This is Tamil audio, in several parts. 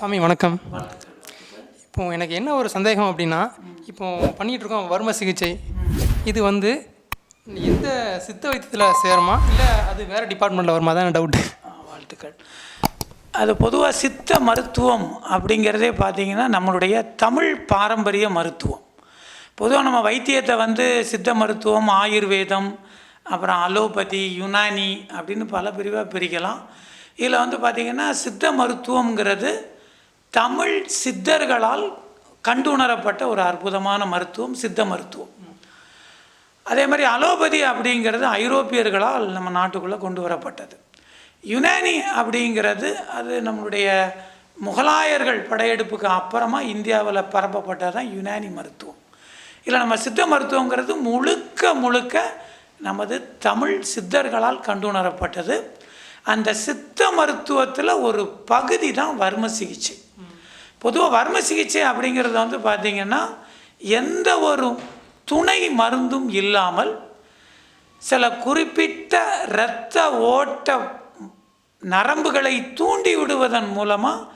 சாமி வணக்கம். இப்போ எனக்கு என்ன ஒரு சந்தேகம் அப்படின்னா இப்போ பண்ணிகிட்டு இருக்கோம் வர்ம சிகிச்சை. இது வந்து எந்த சித்த வைத்தியத்தில் சேருமா? இல்லை அது வேறு டிபார்ட்மெண்ட்டில் வருமா? தான் டவுட்டு வாழ்த்துக்கள். அது பொதுவாக சித்த மருத்துவம் அப்படிங்கிறதே பார்த்திங்கன்னா நம்மளுடைய தமிழ் பாரம்பரிய மருத்துவம். பொதுவாக நம்ம வைத்தியத்தை வந்து சித்த மருத்துவம் ஆயுர்வேதம் அப்புறம் அலோபதி யுனானி அப்படின்னு பல பிரிவாக பிரிக்கலாம். இதில் வந்து பார்த்திங்கன்னா சித்த மருத்துவங்கிறது தமிழ் சித்தர்களால் கண்டுணரப்பட்ட ஒரு அற்புதமான மருத்துவம் சித்த மருத்துவம். அதே மாதிரி அலோபதி அப்படிங்கிறது ஐரோப்பியர்களால் நம்ம நாட்டுக்குள்ளே கொண்டு வரப்பட்டது. யுனானி அப்படிங்கிறது அது நம்மளுடைய முகலாயர்கள் படையெடுப்புக்கு அப்புறமா இந்தியாவில் பரப்பப்பட்டது தான் யுனானி மருத்துவம். இல்லை நம்ம சித்த மருத்துவங்கிறது முழுக்க முழுக்க நமது தமிழ் சித்தர்களால் கண்டுணரப்பட்டது. அந்த சித்த மருத்துவத்தில் ஒரு பகுதி தான் வர்ம சிகிச்சை. பொதுவாக வர்ம சிகிச்சை அப்படிங்கிறது வந்து பார்த்திங்கன்னா எந்த ஒரு துணை மருந்தும் இல்லாமல் சில குறிப்பிட்ட இரத்த ஓட்ட நரம்புகளை தூண்டி விடுவதன் மூலமாக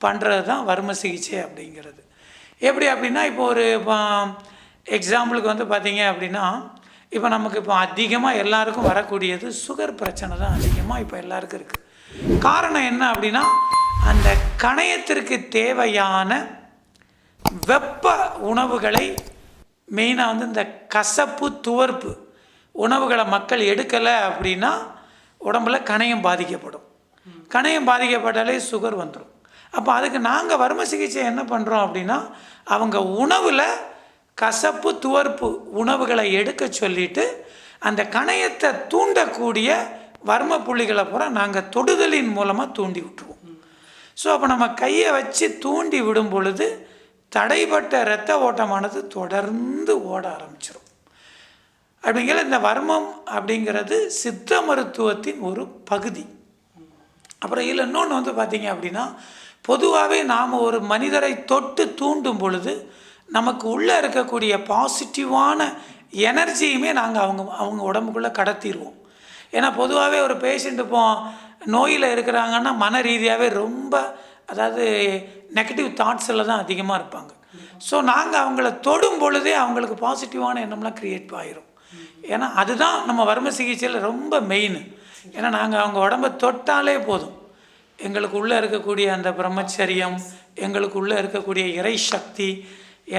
பண்ணுறது தான் வர்ம சிகிச்சை அப்படிங்கிறது. எப்படி அப்படின்னா இப்போ ஒரு எக்ஸாம்பிளுக்கு வந்து பார்த்தீங்க அப்படின்னா இப்போ நமக்கு இப்போ அதிகமாக எல்லாருக்கும் வரக்கூடியது சுகர் பிரச்சனை தான் அதிகமாக இப்போ எல்லாருக்கும் இருக்குது காரணம் என்ன அப்படின்னா அந்த கணையத்திற்கு தேவையான வெப்ப உணவுகளை மெயினாக வந்து இந்த கசப்பு துவர்ப்பு உணவுகளை மக்கள் எடுக்கலை அப்படின்னா உடம்புல கணையம் பாதிக்கப்படும். கணையம் பாதிக்கப்பட்டாலே சுகர் வந்துடும் அப்போ அதுக்கு நாங்கள் வர்ம சிகிச்சை என்ன பண்ணுறோம் அப்படின்னா அவங்க உணவில் கசப்பு துவர்ப்பு உணவுகளை எடுக்க சொல்லிட்டு அந்த கணையத்தை தூண்டக்கூடிய வர்ம புள்ளிகளை பூரா நாங்கள் தொடுதலின் மூலமாக தூண்டி விட்டுருவோம். ஸோ அப்போ நம்ம கையை வச்சு தூண்டி விடும் பொழுது தடைப்பட்ட இரத்த ஓட்டமானது தொடர்ந்து ஓட ஆரம்பிச்சிடும் அப்படிங்கிற இந்த வர்மம் அப்படிங்கிறது சித்த மருத்துவத்தின் ஒரு பகுதி. அப்புறம் இதில் இன்னொன்று வந்து பார்த்தீங்க அப்படின்னா பொதுவாகவே நாம் ஒரு மனிதரை தொட்டு தூண்டும் பொழுது நமக்கு உள்ளே இருக்கக்கூடிய பாசிட்டிவான எனர்ஜியுமே நாங்கள் அவங்க அவங்க உடம்புக்குள்ளே கடத்திடுவோம் ஏன்னா பொதுவாகவே ஒரு பேஷண்ட்டு இப்போ நோயில் இருக்கிறாங்கன்னா மன ரீதியாகவே ரொம்ப அதாவது நெகட்டிவ் தாட்ஸில் தான் அதிகமாக இருப்பாங்க. ஸோ நாங்கள் அவங்கள தொடும் பொழுதே அவங்களுக்கு பாசிட்டிவான எண்ணம்லாம் க்ரியேட் ஆகிரும் ஏன்னா அதுதான் நம்ம வர்ம சிகிச்சையில் ரொம்ப மெயின் ஏன்னா நாங்கள் அவங்க உடம்ப தொட்டாலே போதும். எங்களுக்கு உள்ளே இருக்கக்கூடிய அந்த பிரம்மச்சரியம் எங்களுக்கு உள்ளே இருக்கக்கூடிய இறை சக்தி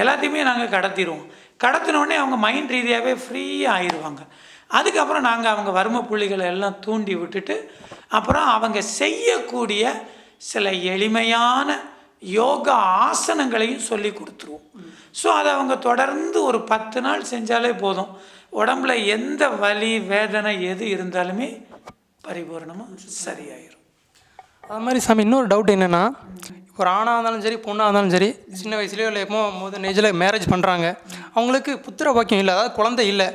எல்லாத்தையுமே நாங்கள் கடத்திடுவோம் கடத்தினோடனே அவங்க மைண்ட் ரீதியாகவே ஃப்ரீயாக ஆயிடுவாங்க அதுக்கப்புறம் நாங்கள் அவங்க வர்ம புள்ளிகளை எல்லாம் தூண்டி விட்டுட்டு அப்புறம் அவங்க செய்யக்கூடிய சில எளிமையான யோகா ஆசனங்களையும் சொல்லி கொடுத்துருவோம். ஸோ அதை அவங்க தொடர்ந்து ஒரு பத்து நாள் செஞ்சாலே போதும். உடம்புல எந்த வலி வேதனை எது இருந்தாலுமே பரிபூரணமாக சரியாயிரும். அது மாதிரி சாமி இன்னொரு டவுட் என்னென்னா ஒரு ஆணாக இருந்தாலும் சரி பொண்ணாக இருந்தாலும் சரி சின்ன வயசுலேயோ இல்லை எப்போ முதல் ஏஜில் மேரேஜ் பண்ணுறாங்க அவங்களுக்கு புத்திர பாக்கியம் இல்லை அதாவது குழந்தை இல்லை.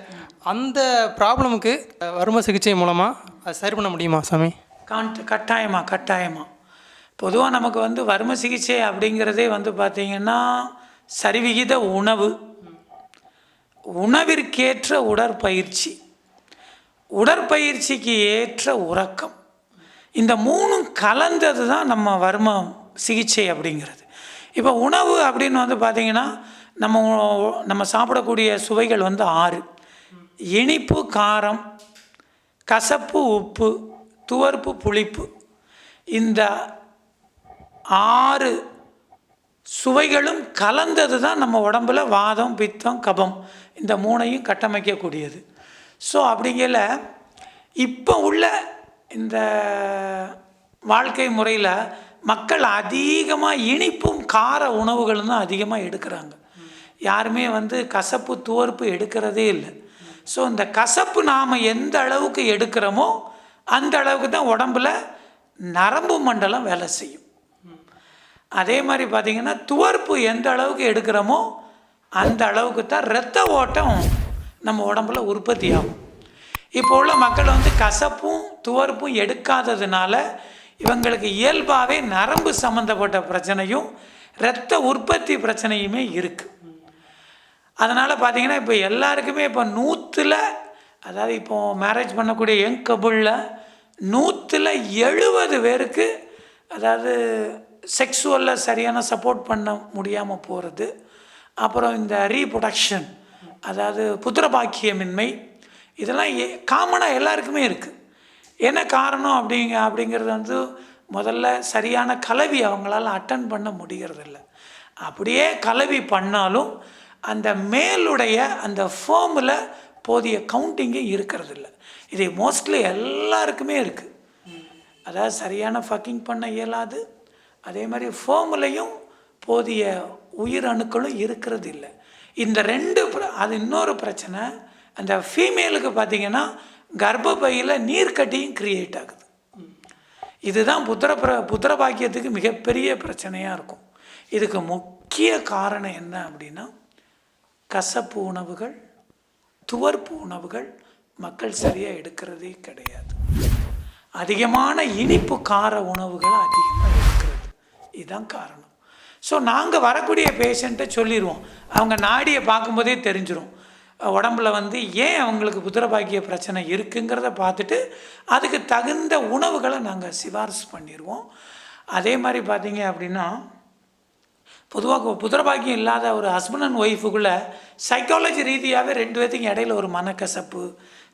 அந்த ப்ராப்ளமுக்கு வரும சிகிச்சை மூலமாக அதை சரி பண்ண முடியுமா சாமி? காண்ட் கட்டாயமாக கட்டாயமாக பொதுவாக நமக்கு வந்து வர்ம சிகிச்சை அப்படிங்கிறதே வந்து பார்த்திங்கன்னா சரிவிகித உணவு. உணவிற்கேற்ற உடற்பயிற்சி. உடற்பயிற்சிக்கு ஏற்ற உறக்கம். இந்த மூணும் கலந்தது தான் நம்ம வரும சிகிச்சை அப்படிங்கிறது. இப்போ உணவு அப்படின்னு வந்து பார்த்திங்கன்னா நம்ம நம்ம சாப்பிடக்கூடிய சுவைகள் வந்து ஆறு. இனிப்பு காரம் கசப்பு உப்பு துவர்ப்பு புளிப்பு. இந்த ஆறு சுவைகளும் கலந்தது தான் நம்ம உடம்புல வாதம் பித்தம் கபம் இந்த மூணையும் கட்டமைக்கக்கூடியது. ஸோ அப்படிங்கல இப்போ உள்ள இந்த வாழ்க்கை முறையில் மக்கள் அதிகமாக இனிப்பும் கார உணவுகளும் தான் அதிகமாக எடுக்கிறாங்க. யாருமே வந்து கசப்பு துவர்ப்பு எடுக்கிறதே இல்லை. ஸோ இந்த கசப்பு நாம் எந்த அளவுக்கு எடுக்கிறோமோ அந்த அளவுக்கு தான் உடம்பில் நரம்பு மண்டலம் வேலை செய்யும். அதே மாதிரி பார்த்திங்கன்னா துவர்ப்பு எந்த அளவுக்கு எடுக்கிறோமோ அந்த அளவுக்கு தான் இரத்த ஓட்டம் நம்ம உடம்புல உற்பத்தி ஆகும். இப்போ உள்ள மக்கள் வந்து கசப்பும் துவர்ப்பும் எடுக்காததுனால இவங்களுக்கு இயல்பாகவே நரம்பு சம்மந்தப்பட்ட பிரச்சனையும் இரத்த உற்பத்தி பிரச்சனையுமே இருக்குது அதனால் பார்த்தீங்கன்னா இப்போ எல்லாருக்குமே இப்போ நூற்றில் அதாவது இப்போது மேரேஜ் பண்ணக்கூடிய யங் கபுளில் நூற்றில் எழுபது பேருக்கு அதாவது செக்ஸுவலில் சரியான சப்போர்ட் பண்ண முடியாமல் போகிறது அப்புறம் இந்த ரீப்ரொடக்ஷன் அதாவது புத்திர பாக்கியமின்மை இதெல்லாம் காமனாக எல்லாருக்குமே இருக்குது என்ன காரணம் அப்படிங்க அப்படிங்கிறது வந்து முதல்ல சரியான கலவி அவங்களால அட்டன் பண்ண முடிகிறதில்ல அப்படியே கலவி பண்ணாலும் அந்த மேலுடைய அந்த ஃபேமில் போதிய கவுண்டிங்கே இருக்கிறதில்ல. இது மோஸ்ட்லி எல்லாருக்குமே இருக்குது அதாவது சரியான ஃபக்கிங் பண்ண இயலாது. அதே மாதிரி ஃபோம்லையும் போதிய உயிர் அணுக்களும் இருக்கிறது இல்லை இந்த ரெண்டு அது இன்னொரு பிரச்சனை. அந்த ஃபீமேலுக்கு பார்த்தீங்கன்னா கர்ப்பப்பையில் நீர்க்கட்டியும் கிரியேட் ஆகுது. இதுதான் புத்திர பிர புத்திர பாக்கியத்துக்கு மிகப்பெரிய பிரச்சனையாக இருக்கும். இதுக்கு முக்கிய காரணம் என்ன அப்படின்னா கசப்பு உணவுகள் துவர்ப்பு உணவுகள் மக்கள் சரியாக எடுக்கிறதே கிடையாது. அதிகமான இனிப்பு கார உணவுகள் அதிகமாக எடுக்கிறது. இதுதான் காரணம். ஸோ நாங்கள் வரக்கூடிய பேஷண்ட்டை சொல்லிடுவோம் அவங்க நாடியை பார்க்கும்போதே தெரிஞ்சிடும் உடம்புல வந்து ஏன் அவங்களுக்கு புத்திரபாக்கிய பிரச்சனை இருக்குங்கிறத பார்த்துட்டு அதுக்கு தகுந்த உணவுகளை நாங்கள் சிபாரிசு பண்ணிடுவோம் அதே மாதிரி பார்த்தீங்க அப்படின்னா பொதுவாக புத்திரபாக்கியம் இல்லாத ஒரு ஹஸ்பண்ட் அண்ட் ஒய்ஃபுக்குள்ளே சைக்காலஜி ரீதியாகவே ரெண்டு பேர்த்துக்கும் இடையில ஒரு மனக்கசப்பு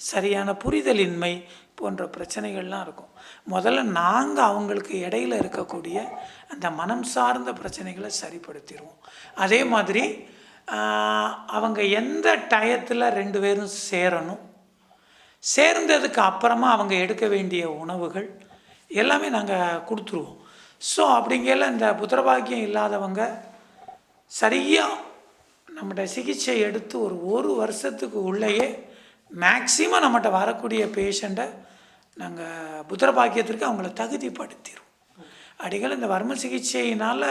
சரியான புரிதலின்மை போன்ற பிரச்சனைகள்லாம் இருக்கும். முதல்ல நாங்கள் அவங்களுக்கு இடையில இருக்கக்கூடிய அந்த மனம் சார்ந்த பிரச்சனைகளை சரிப்படுத்திடுவோம். அதே மாதிரி அவங்க எந்த டயத்தில் ரெண்டு பேரும் சேரணும் சேர்ந்ததுக்கு அப்புறமா அவங்க எடுக்க வேண்டிய உணவுகள் எல்லாமே நாங்கள் கொடுத்துருவோம். ஸோ அப்படிங்கையில் இந்த புத்திரபாக்கியம் இல்லாதவங்க சரியாக நம்மகிட்ட சிகிச்சை எடுத்து ஒரு ஒரு வருஷத்துக்கு உள்ளேயே மேக்சிமம் நம்மகிட்ட வரக்கூடிய பேஷண்ட்டை நாங்கள் புத்திரபாக்கியத்திற்கு அவங்கள தகுதிப்படுத்திடுவோம் அடிகள் இந்த வர்ம சிகிச்சையினால்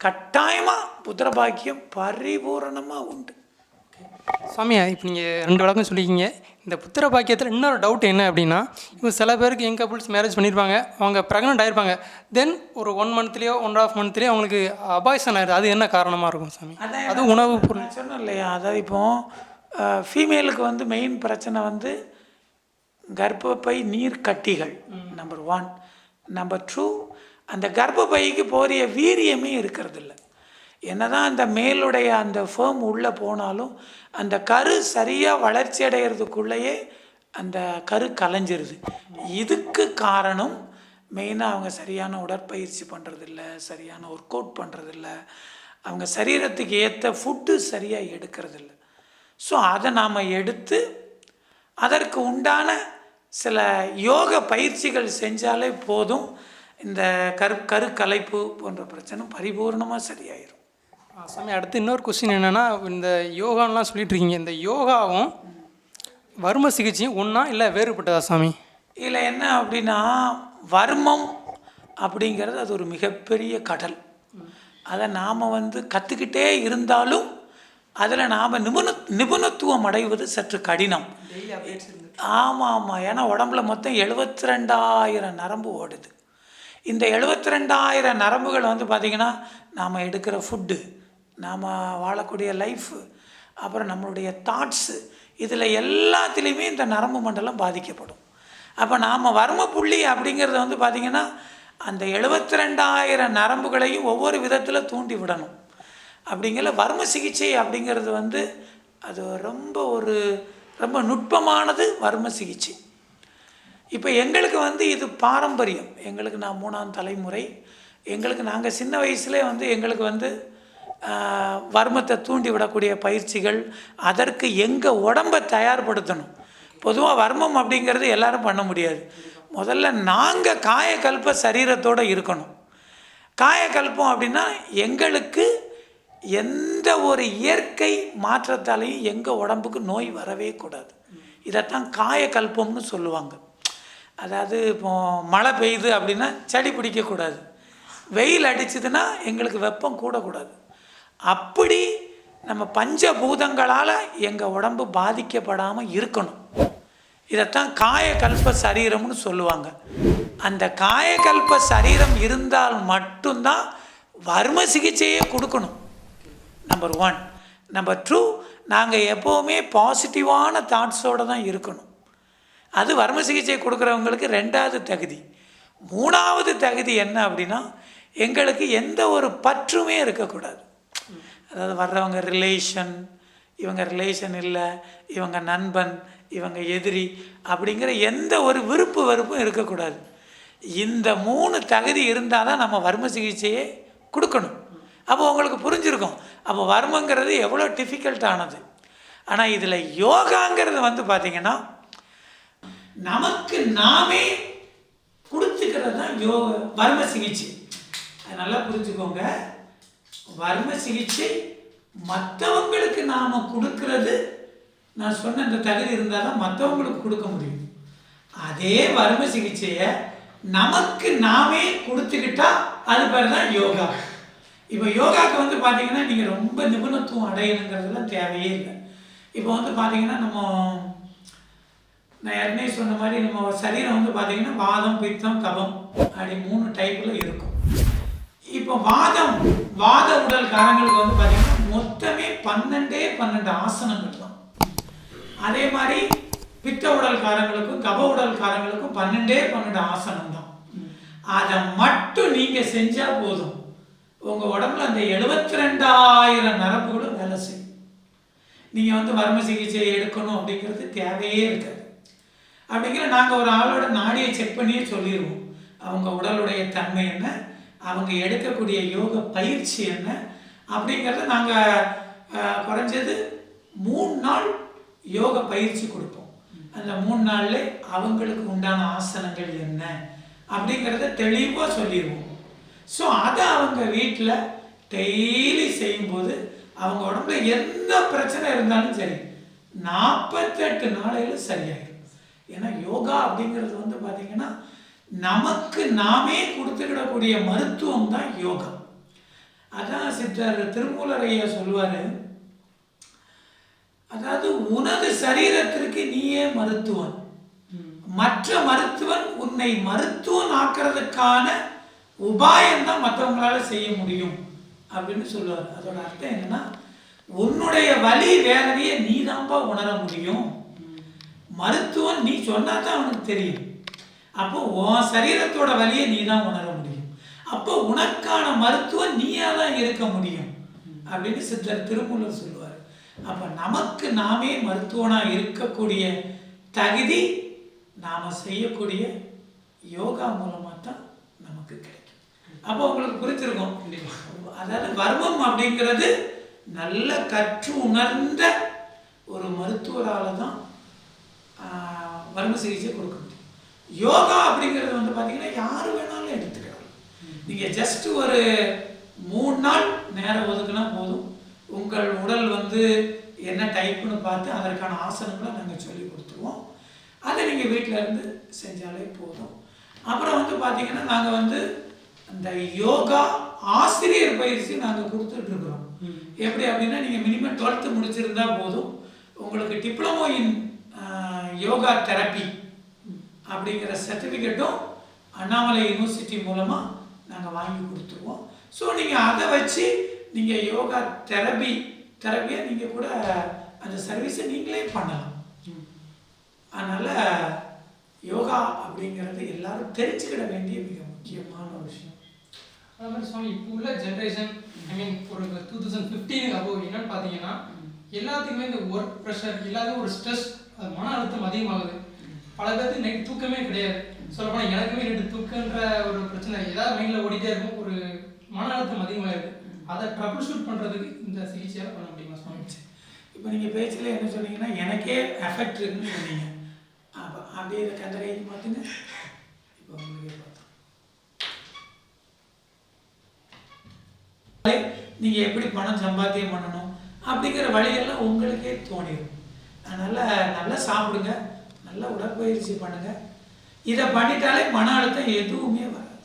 கட்டாயமாக புத்திரபாக்கியம் பரிபூரணமாக உண்டு. சாமி இப்போ நீங்கள் ரெண்டு வழக்கம் சொல்லிக்கிங்க இந்த புத்திர பாக்கியத்தில் இன்னொரு டவுட் என்ன அப்படின்னா இப்போ சில பேருக்கு எங்கள் கப்புள்ஸ் மேரேஜ் பண்ணியிருப்பாங்க அவங்க ப்ரெக்னென்ட் ஆயிருப்பாங்க. தென் ஒரு ஒன் மந்த்லேயோ ஒன் ஆஃப் மந்த்லேயோ அவங்களுக்கு அபாய்சன் ஆயிடுது. அது என்ன காரணமாக இருக்கும் சாமி? அது உணவு பொருள். நான் சொன்னேன் இல்லையா? அதாவது இப்போ ஃபீமேலுக்கு வந்து மெயின் பிரச்சனை வந்து கர்ப்பப்பை நீர் கட்டிகள் நம்பர் ஒன் நம்பர் டூ அந்த கர்ப்பப்பைக்கு போதிய வீரியமே இருக்கிறதில்ல. என்னதான் அந்த மேலுடைய அந்த ஃபேம் உள்ளே போனாலும் அந்த கரு சரியாக வளர்ச்சி அடைகிறதுக்குள்ளேயே அந்த கரு கலைஞ்சிருது. இதுக்கு காரணம் மெயினாக அவங்க சரியான உடற்பயிற்சி பண்ணுறதில்ல சரியான ஒர்க் அவுட் பண்ணுறதில்ல அவங்க சரீரத்துக்கு ஏற்ற ஃபுட்டு சரியாக எடுக்கிறதில்ல. ஸோ அதை நாம் எடுத்து அதற்கு உண்டான சில யோக பயிற்சிகள் செஞ்சாலே போதும். இந்த கரு கரு கலைப்பு போன்ற பிரச்சனை பரிபூர்ணமாக சரியாயிரும். சாமி அடுத்து இன்னொரு கொஸ்டின் என்னென்னா இந்த யோகான்லாம் சொல்லிட்டு இருக்கீங்க இந்த யோகாவும் வர்ம சிகிச்சையும் ஒன்றா இல்லை வேறுபட்டதா சாமி? இதில் என்ன அப்படின்னா வர்மம் அப்படிங்கிறது அது ஒரு மிகப்பெரிய கடல். அதை நாம் வந்து கற்றுக்கிட்டே இருந்தாலும் அதில் நாம் நிபுண நிபுணத்துவம் அடைவது சற்று கடினம். ஆமாம் ஆமாம் ஏன்னா உடம்புல மொத்தம் எழுபத்தி ரெண்டாயிரம் நரம்பு ஓடுது. இந்த எழுபத்தி ரெண்டாயிரம் நரம்புகள் வந்து பார்த்திங்கன்னா நாம் எடுக்கிற ஃபுட்டு நாம் வாழக்கூடிய லைஃபு அப்புறம் நம்மளுடைய தாட்ஸு இதில் எல்லாத்துலேயுமே இந்த நரம்பு மண்டலம் பாதிக்கப்படும். அப்போ நாம் வர்ம புள்ளி அப்படிங்கிறது வந்து பார்த்திங்கன்னா அந்த எழுபத்தி ரெண்டாயிரம் நரம்புகளையும் ஒவ்வொரு விதத்தில் தூண்டி விடணும். அப்படிங்கிற வர்ம சிகிச்சை அப்படிங்கிறது வந்து அது ரொம்ப ஒரு ரொம்ப நுட்பமானது வர்ம சிகிச்சை. இப்போ எங்களுக்கு வந்து இது பாரம்பரியம். எங்களுக்கு நான் மூணாம் தலைமுறை. எங்களுக்கு நாங்கள் சின்ன வயசுலேயே வந்து எங்களுக்கு வந்து வர்மத்தை தூண்டி விடக்கூடிய பயிற்சிகள் அதற்கு எங்கள் உடம்பை தயார்படுத்தணும்? பொதுவாக வர்மம் அப்படிங்கிறது எல்லாரும் பண்ண முடியாது. முதல்ல நாங்கள் காயக்கல்ப சரீரத்தோடு இருக்கணும். காயக்கல்பம் அப்படின்னா எங்களுக்கு எந்த ஒரு இயற்கை மாற்றத்தாலையும் எங்கள் உடம்புக்கு நோய் வரவே கூடாது. இதைத்தான் காயக்கல்பம்னு சொல்லுவாங்க. அதாவது இப்போ மழை பெய்யுது அப்படின்னா சளி பிடிக்கக்கூடாது. வெயில் அடிச்சதுன்னா எங்களுக்கு வெப்பம் கூடக்கூடாது. அப்படி நம்ம பஞ்சபூதங்களால் எங்கள் உடம்பு பாதிக்கப்படாமல் இருக்கணும். இதைத்தான் காயகல்ப சரீரம்னு சொல்லுவாங்க. அந்த காயகல்ப சரீரம் இருந்தால் மட்டும்தான் வர்ம சிகிச்சையே கொடுக்கணும். நம்பர் ஒன் நம்பர் டூ நாங்கள் எப்போவுமே பாசிட்டிவான தாட்ஸோடு தான் இருக்கணும். அது வர்ம சிகிச்சை கொடுக்குறவங்களுக்கு ரெண்டாவது தகுதி. மூணாவது தகுதி என்ன அப்படின்னா எங்களுக்கு எந்த ஒரு பற்றுமே இருக்கக்கூடாது. அதாவது வர்றவங்க ரிலேஷன் இவங்க ரிலேஷன் இல்லை இவங்க நண்பன் இவங்க எதிரி அப்படிங்கிற எந்த ஒரு விருப்பு வெறுப்பும் இருக்கக்கூடாது. இந்த மூணு தகுதி இருந்தால் தான் நம்ம வர்ம சிகிச்சையே கொடுக்கணும். அப்போ உங்களுக்கு புரிஞ்சிருக்கும். அப்போ வர்மங்கிறது எவ்வளோ டிஃபிகல்ட்டானது ஆனால் இதில் யோகாங்கிறது வந்து பார்த்திங்கன்னா நமக்கு நாமே கொடுத்துக்கிறது தான் யோக வர்ம சிகிச்சை. அதை நல்லா புரிஞ்சுக்கோங்க. வர்ம சிகிச்சை மற்றவங்களுக்கு நாம் கொடுக்கறது நான் சொன்ன இந்த தகுதி இருந்தால் தான் மற்றவங்களுக்கு கொடுக்க முடியும். அதே வர்ம சிகிச்சையை நமக்கு நாமே கொடுத்துக்கிட்டா அது பேர் தான் யோகா. இப்போ யோகாக்கு வந்து பார்த்தீங்கன்னா நீங்கள் ரொம்ப நிபுணத்துவம் அடையணுங்கிறதுலாம் தேவையே இல்லை. இப்போ வந்து பார்த்தீங்கன்னா நம்ம நான் ஏற்கனவே சொன்ன மாதிரி நம்ம சரீரம் வந்து பார்த்தீங்கன்னா வாதம் பித்தம் தபம் அப்படி மூணு டைப்பில் இருக்கும். இப்போ வாதம் வாத உடல் உடல்காரங்களுக்கு வந்து பார்த்தீங்கன்னா மொத்தமே பன்னெண்டே பன்னெண்டு ஆசனங்கள் தான். அதே மாதிரி பித்த உடல் காரங்களுக்கும் கப உடல் காரங்களுக்கும் பன்னெண்டே பன்னெண்டு ஆசனம் தான். அதை மட்டும் நீங்கள் செஞ்சால் போதும். உங்கள் உடம்புல அந்த எழுபத்தி ரெண்டாயிரம் நரம்புகளும் வேலை செய்யும். நீங்கள் வந்து வர்ம சிகிச்சை எடுக்கணும் அப்படிங்கிறது தேவையே இருக்காது. அப்படிங்கிற நாங்கள் ஒரு ஆளோட நாடியை செக் பண்ணியே சொல்லிடுவோம் அவங்க உடலுடைய தன்மை என்ன? அவங்க எடுக்கக்கூடிய யோக பயிற்சி என்ன அப்படிங்கிறத நாங்கள் குறைஞ்சது மூணு நாள் யோக பயிற்சி கொடுப்போம். அந்த மூணு நாளில் அவங்களுக்கு உண்டான ஆசனங்கள் என்ன அப்படிங்கிறத தெளிவாக சொல்லிடுவோம் ஸோ அதை அவங்க வீட்டில் டெய்லி செய்யும்போது அவங்க உடம்புல எந்த பிரச்சனை இருந்தாலும் சரி நாற்பத்தெட்டு நாளையில் சரியாயிடும் ஏன்னா யோகா அப்படிங்கிறது வந்து பார்த்திங்கன்னா நமக்கு நாமே கொடுத்துக்கிடக்கூடிய மருத்துவம் தான் யோகா அதான் சித்தர் திருமூலரையா சொல்லுவார் அதாவது உனது சரீரத்திற்கு நீயே மருத்துவன். மற்ற மருத்துவன் உன்னை மருத்துவன் ஆக்கிறதுக்கான உபாயம் தான் மற்றவங்களால செய்ய முடியும் அப்படின்னு சொல்லுவார். அதோட அர்த்தம் என்னன்னா உன்னுடைய வலி வேதனையை நீ தான்ப்பா உணர முடியும். மருத்துவன் நீ சொன்னா தான் அவனுக்கு தெரியும். அப்போ உன் சரீரத்தோட வலியை நீ தான் உணர முடியும். அப்போ உனக்கான மருத்துவம் நீயா தான் இருக்க முடியும். அப்படின்னு சித்தர் திருமூலர் சொல்லுவார். அப்போ நமக்கு நாமே மருத்துவனாக இருக்கக்கூடிய தகுதி நாம் செய்யக்கூடிய யோகா மூலமாக தான் நமக்கு கிடைக்கும். அப்போ உங்களுக்கு புரிஞ்சிருக்கும். அதாவது வர்மம் அப்படிங்கிறது நல்ல கற்று உணர்ந்த ஒரு மருத்துவரால் தான் வர்ம சிகிச்சை கொடுக்கணும். யோகா அப்படிங்கிறது வந்து பார்த்தீங்கன்னா யார் வேணாலும் எடுத்துக்கலாம். நீங்கள் ஜஸ்ட் ஒரு மூணு நாள் நேரம் ஒதுக்குனா போதும். உங்கள் உடல் வந்து என்ன டைப்புன்னு பார்த்து அதற்கான ஆசனங்களை நாங்கள் சொல்லி கொடுத்துருவோம். அதை நீங்கள் வீட்டில் இருந்து செஞ்சாலே போதும். அப்புறம் வந்து பார்த்தீங்கன்னா நாங்கள் வந்து அந்த யோகா ஆசிரியர் பயிற்சி நாங்கள் கொடுத்துட்ருக்குறோம் எப்படி அப்படின்னா நீங்கள் மினிமம் டுவெல்த்து முடிச்சிருந்தா போதும். உங்களுக்கு டிப்ளமோ இன் யோகா தெரப்பி அப்படிங்கிற சர்டிஃபிகேட்டும் அண்ணாமலை யூனிவர்சிட்டி மூலமாக நாங்கள் வாங்கி கொடுத்துருவோம். ஸோ நீங்கள் அதை வச்சு நீங்கள் யோகா தெரப்பி தெரப்பியை நீங்கள் கூட அந்த சர்வீஸை நீங்களே பண்ணலாம். அதனால் யோகா அப்படிங்கிறது எல்லாரும் தெரிஞ்சுக்கிட வேண்டிய மிக முக்கியமான ஒரு விஷயம். அது மாதிரி சுவாமி இப்போ உள்ள ஜென்ரேஷன் ஐ மீன் ஒரு டூ தௌசண்ட் ஃபிஃப்டீனுக்கு அப்போ என்னன்னு பார்த்தீங்கன்னா எல்லாத்துக்குமே இந்த ஒர்க் ப்ரெஷர் இல்லாத ஒரு ஸ்ட்ரெஸ் மன அழுத்தம் அதிகமாகுது. பல பேருக்கு நைட் தூக்கமே கிடையாது. சொல்லப்போனால் எனக்குமே நைட்டு தூக்கன்ற ஒரு பிரச்சனை ஏதாவது மைண்டில் ஓடிட்டே இருக்கும். ஒரு மன அழுத்தம் அதிகமாகிடுது அதை ட்ரபிள் ஷூட் பண்ணுறதுக்கு இந்த சிகிச்சையால் பண்ண முடியுமா சுவாமி? இப்போ நீங்கள் பேச்சில் என்ன சொன்னீங்கன்னா எனக்கே எஃபெக்ட் இருக்குன்னு சொன்னீங்க. அப்போ அப்படியே இதை கந்த கைக்கு பார்த்துங்க. இப்போ உங்களுக்கே பார்த்தோம் நீங்கள் எப்படி பணம் சம்பாத்தியம் பண்ணணும் அப்படிங்கிற வழியெல்லாம் உங்களுக்கே தோணிடும் அதனால் நல்லா சாப்பிடுங்க. நல்லா உடற்பயிற்சி பண்ணுங்க. இதை பண்ணிட்டாலே மன அழுத்தம் எதுவுமே வராது.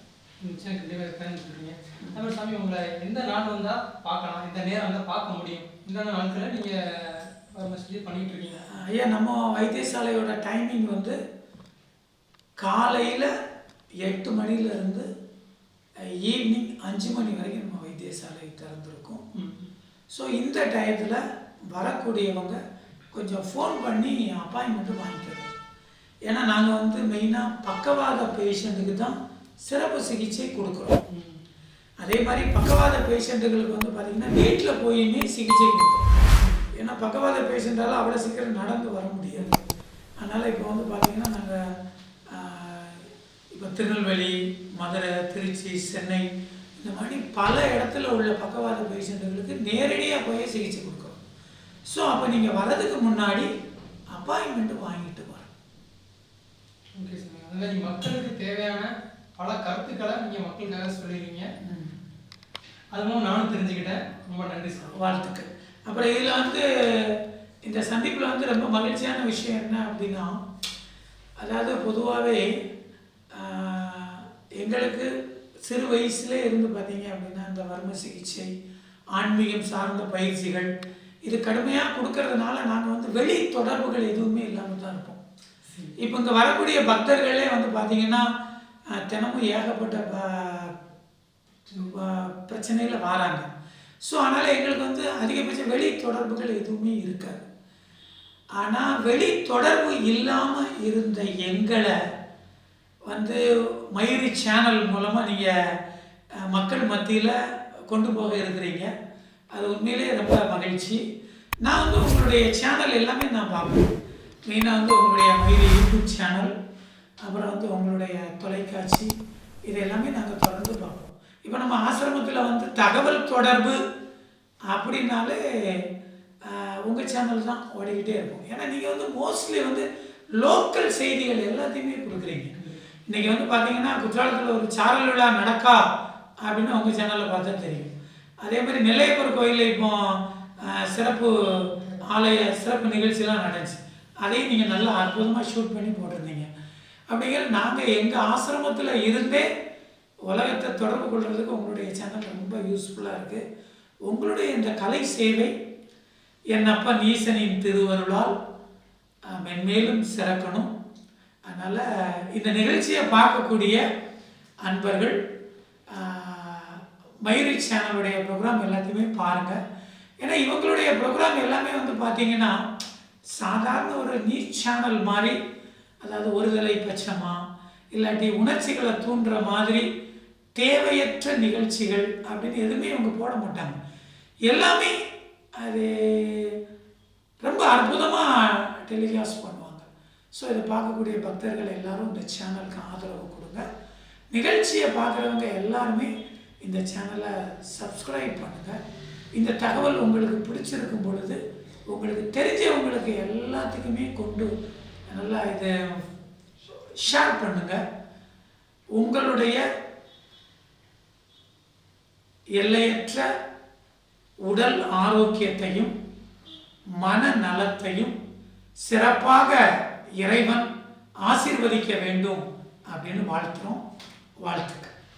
நிச்சயம் கண்டிப்பாக சொல்றீங்க அது சாமி உங்களை எந்த நாள் வந்தால் பார்க்கலாம். எந்த நேரம் வந்தால் பார்க்க முடியும். இந்த நாட்களில் நீங்கள் பண்ணிட்டு இருக்கீங்க. ஐயா நம்ம வைத்தியசாலையோட டைமிங் வந்து காலையில் எட்டு மணிலேருந்து ஈவினிங் அஞ்சு மணி வரைக்கும் நம்ம வைத்தியசாலை திறந்துருக்கோம். ஸோ இந்த டயத்தில் வரக்கூடியவங்க கொஞ்சம் ஃபோன் பண்ணி அப்பாயின்மெண்ட்டு வாங்கிக்கணும் ஏன்னா நாங்கள் வந்து மெயினாக பக்கவாத பேஷண்ட்டுக்கு தான் சிறப்பு சிகிச்சை கொடுக்குறோம். அதே மாதிரி பக்கவாத பேஷண்ட்டுகளுக்கு வந்து பார்த்திங்கன்னா வீட்டில் போயுமே சிகிச்சை கொடுக்குறோம். ஏன்னா பக்கவாத பேஷண்ட்டால் அவ்வளோ சீக்கிரம் நடந்து வர முடியாது. அதனால் இப்போ வந்து பார்த்திங்கன்னா நாங்கள் இப்போ திருநெல்வேலி மதுரை திருச்சி சென்னை இந்த மாதிரி பல இடத்துல உள்ள பக்கவாத பேஷண்ட்டுகளுக்கு நேரடியாக போய் சிகிச்சை கொடுக்குறோம். ஸோ அப்போ நீங்கள் வர்றதுக்கு முன்னாடி அப்பாயின்மெண்ட்டு வாங்கி ஓகே சார் அந்த மாதிரி மக்களுக்கு தேவையான பல கருத்துக்களை நீங்கள் மக்களுக்காக சொல்லிடுவீங்க அது மூலம் நானும் தெரிஞ்சுக்கிட்டேன். ரொம்ப நன்றி சார். வாழ்த்துக்கள். அப்புறம் இதில் வந்து இந்த சந்திப்பில் வந்து ரொம்ப மகிழ்ச்சியான விஷயம் என்ன அப்படின்னா அதாவது பொதுவாகவே எங்களுக்கு சிறு வயசுல இருந்து பார்த்தீங்க அப்படின்னா இந்த வர்ம சிகிச்சை ஆன்மீகம் சார்ந்த பயிற்சிகள் இது கடுமையாக கொடுக்கறதுனால நாங்கள் வந்து வெளி தொடர்புகள் எதுவுமே இல்லாமல் தான் இருப்போம் இப்போ இங்கே வரக்கூடிய பக்தர்களே வந்து பார்த்தீங்கன்னா தினமும் ஏகப்பட்ட ப- வராங்க. ஸோ அதனால் எங்களுக்கு வந்து அதிகபட்ச வெளி தொடர்புகள் எதுவுமே இருக்காது. ஆனால் வெளி தொடர்பு இல்லாமல் இருந்த எங்களை வந்து மயூரி சேனல் மூலமாக நீங்கள் மக்கள் மத்தியில் கொண்டு போக இருக்கிறீங்க. அது உண்மையிலேயே ரொம்ப மகிழ்ச்சி. நான் வந்து உங்களுடைய சேனல் எல்லாமே நான் பார்ப்பேன். மெயினாக வந்து உங்களுடைய மயூரி யூடியூப் சேனல் அப்புறம் வந்து உங்களுடைய தொலைக்காட்சி இது எல்லாமே நாங்கள் தொடர்ந்து பார்ப்போம். இப்போ நம்ம ஆசிரமத்தில் வந்து தகவல் தொடர்பு அப்படின்னாலே உங்கள் சேனல் தான் ஓடிக்கிட்டே இருக்கும். ஏன்னா நீங்கள் வந்து மோஸ்ட்லி வந்து லோக்கல் செய்திகள் எல்லாத்தையுமே கொடுக்குறீங்க. இன்றைக்கி வந்து பார்த்தீங்கன்னா குற்றாலத்தில் ஒரு சாரல் விழா நடக்கா அப்படின்னு உங்கள் சேனலில் பார்த்தா தெரியும். அதே மாதிரி நெல்லையப்பர் கோயிலில் இப்போ சிறப்பு ஆலய சிறப்பு நிகழ்ச்சிலாம் நடந்துச்சு. அதையும் நீங்கள் நல்லா அற்புதமாக ஷூட் பண்ணி போட்டிருந்தீங்க. அப்படிங்கிற நாங்கள் எங்கள் ஆசிரமத்தில் இருந்தே உலகத்தை தொடர்பு கொள்றதுக்கு உங்களுடைய சேனல் ரொம்ப யூஸ்ஃபுல்லாக இருக்குது உங்களுடைய இந்த கலை சேவை என் அப்பன் ஈசனின் திருவருளால் மென்மேலும் சிறக்கணும். அதனால் இந்த நிகழ்ச்சியை பார்க்கக்கூடிய அன்பர்கள் மயூரி சேனலுடைய ப்ரோக்ராம் எல்லாத்தையுமே பாருங்கள் ஏன்னா இவங்களுடைய ப்ரோக்ராம் எல்லாமே வந்து பார்த்தீங்கன்னா சாதாரண ஒரு நியூஸ் சேனல் மாதிரி அதாவது ஒருதலை பட்சமா இல்லாட்டி உணர்ச்சிகளை தூண்டுற மாதிரி தேவையற்ற நிகழ்ச்சிகள் அப்படின்னு எதுவுமே அவங்க போட மாட்டாங்க. எல்லாமே அது ரொம்ப அற்புதமாக டெலிகாஸ்ட் பண்ணுவாங்க. ஸோ இதை பார்க்கக்கூடிய பக்தர்கள் எல்லாரும் இந்த சேனலுக்கு ஆதரவு கொடுங்க. நிகழ்ச்சியை பார்க்குறவங்க எல்லாருமே இந்த சேனலை சப்ஸ்கிரைப் பண்ணுங்கள் இந்த தகவல் உங்களுக்கு பிடிச்சிருக்கும் பொழுது உங்களுக்கு தெரிஞ்சவங்களுக்கு எல்லாத்துக்குமே கொண்டு நல்லா இதை ஷேர் பண்ணுங்கள் உங்களுடைய எல்லையற்ற உடல் ஆரோக்கியத்தையும் மன நலத்தையும் சிறப்பாக இறைவன் ஆசிர்வதிக்க வேண்டும் அப்படின்னு வாழ்த்துறோம். வாழ்த்து.